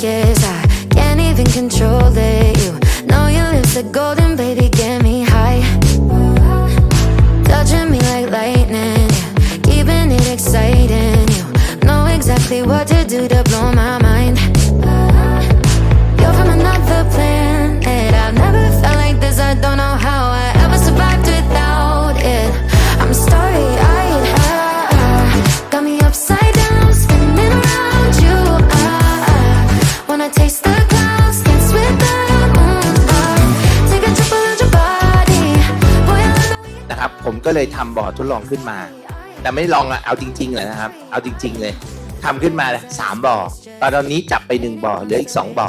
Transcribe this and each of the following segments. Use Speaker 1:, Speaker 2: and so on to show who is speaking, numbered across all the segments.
Speaker 1: focus. I can't even control it. You know your lips are golden, baby, get me high. Touching me like lightning, yeah. keeping it exciting. You know exactly what to do to.
Speaker 2: ก็เลยทำบ่อทดลองขึ้นมา แต่ไม่ลองอะเอาจริงๆเลยนะครับ เอาจริง ๆเลยทำขึ้นมาสามบ่อตอนนี้จับไปหนึ่งบ่อเหลืออีกสองบ่อ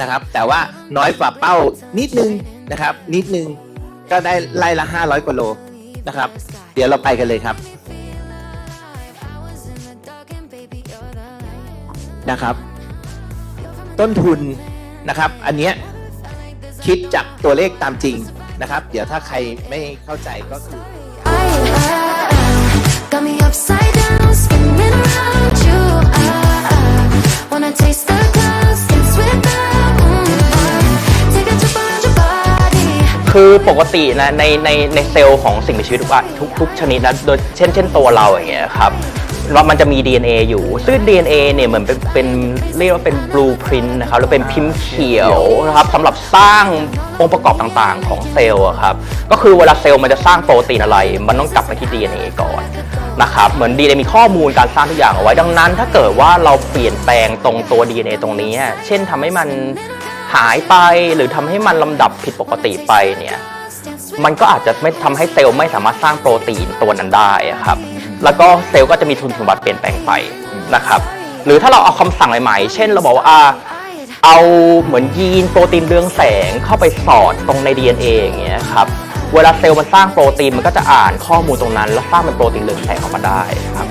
Speaker 2: นะครับ แต่ว่าน้อยกว่าเป้านิดนึงนะครับ นิดนึงก็ได้ไล่ละ 500กว่าโลนะครับ เดี๋ยวเราไปกันเลยครับนะครับ ต้นทุนนะครับ อันเนี้ยคิดจากตัวเลขตามจริงนะครับ เดี๋ยวถ้าใครไม่เข้าใจก็คือ
Speaker 3: คือปกตินะในในในเซลล์ของสิ่งมีชีวิตทุกทุกทุกชนิดนะโดยเช่นเช่นตัวเราอย่างเงี้ยครับว่ามันจะมี DNA อยู่ ซึ่ง DNA เนี่ยเหมือนเป็นเป็นเรียกว่าเป็น blueprint นะครับหรือเป็นพิมพ์เขียวนะครับสำหรับสร้างองค์ประกอบต่างๆ ของเซลล์อะครับก็คือเวลาเซลล์มันจะสร้างโปรตีนอะไร มันต้องกลับไปที่ DNA ก่อนนะครับเหมือน DNA มีข้อมูลการสร้างทุกอย่างเอาไว้ดังนั้น ถ้าเกิดว่าเราเปลี่ยนแปลงตรงตัว DNA ตรงนี้ เช่นทำให้มัน หายไปหรือทำให้มันลำดับผิดปกติไปเนี่ยมันก็อาจจะไม่ทำให้เซลล์ไม่สามารถสร้างโปรตีนตัวนั้นได้ครับ แล้วก็เซลล์ก็จะมีทุนสมบัติเปลี่ยนแปลงไปนะครับ หรือถ้าเราเอาคำสั่งใหม่ๆ เช่นเราบอกว่าอ่าเอาเหมือนยีนโปรตีนเรืองแสงเข้าไปสอดตรงใน DNA อย่างเงี้ยครับเวลาเซลล์มันสร้างโปรตีนมันก็จะอ่านข้อมูลตรงนั้น แล้วสร้างเป็นโปรตีนเรืองแสงออกมาได้ครับ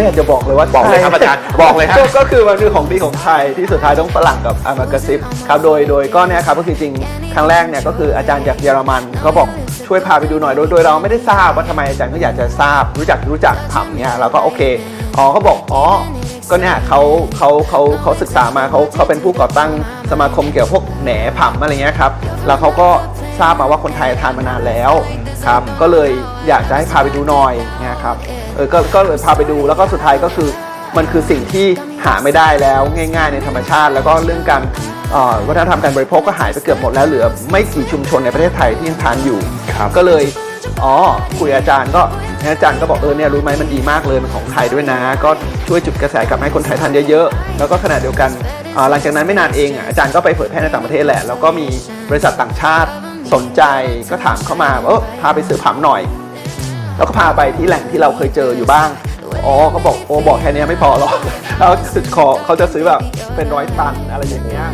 Speaker 4: ไม่อยากจะบอกเลยว่า
Speaker 3: บอกเลยครับอาจารย์บอกเลยครับ
Speaker 4: ก็ก็คือมันคือของดีของไทยที่สุดท้ายต้องฝรั่งกับอามากระซิบครับโดยโดยก็เนี่ยครับก็คือจริงครั้งแรกเนี่ยก็คืออาจารย์จากเยอรมันก็บอกช่วยพาไปดูหน่อยโดยโดยเราไม่ได้ทราบว่าทำไมอาจารย์ก็อยากจะทราบรู้จักรู้จักผับเนี่ยเราก็โอเคอ๋อเขาบอกอ๋อก็เนี่ยเขาเขาเขาเขาศึกษามาเขาเขาเป็นผู้ก่อตั้ง สมาคมเกี่ยวกับพวกแหนผับอะไรเงี้ยครับแล้วเขาก็ทราบมาว่าคนไทยทานมานานแล้วครับก็เลยอยากจะให้พาไปดูหน่อยเนี่ยครับเออก็ก็เลยพาไปดูแล้วก็สุดท้ายก็คือมันคือสิ่งที่หาไม่ได้แล้วง่าย ๆ ในธรรมชาติ แล้วก็เรื่องการเอ่อวัฒนธรรมการบริโภคก็หายไปเกือบหมดแล้วเหลือ ไม่กี่ชุมชนในประเทศไทยที่ยังทานอยู่
Speaker 3: ครับ
Speaker 4: ก็เลยอ๋อคุยกับอาจารย์ก็อาจารย์ก็บอกเออเนี่ยรู้ไหมมันดีมากเลยมันของไทยด้วยนะ ก็ช่วยจุดกระแสกลับให้คนไทยทานเยอะๆแล้วก็ขณะเดียวกันอ่า หลังจากนั้นไม่นานเองอาจารย์ก็ไปเผยแพร่ในต่างประเทศแหละ แล้วก็มีบริษัทต่างชาติสนใจก็ถามเข้ามาว่าเออพาไปซื้อผัมหน่อย แล้วก็พาไปที่แหล่งที่เราเคยเจออยู่บ้าง อ๋อเขาบอกโอ้บอกแค่นี้ไม่พอหรอกเขาขอเขาจะซื้อแบบเป็นร้อยตันอะไรอย่างเงี้ย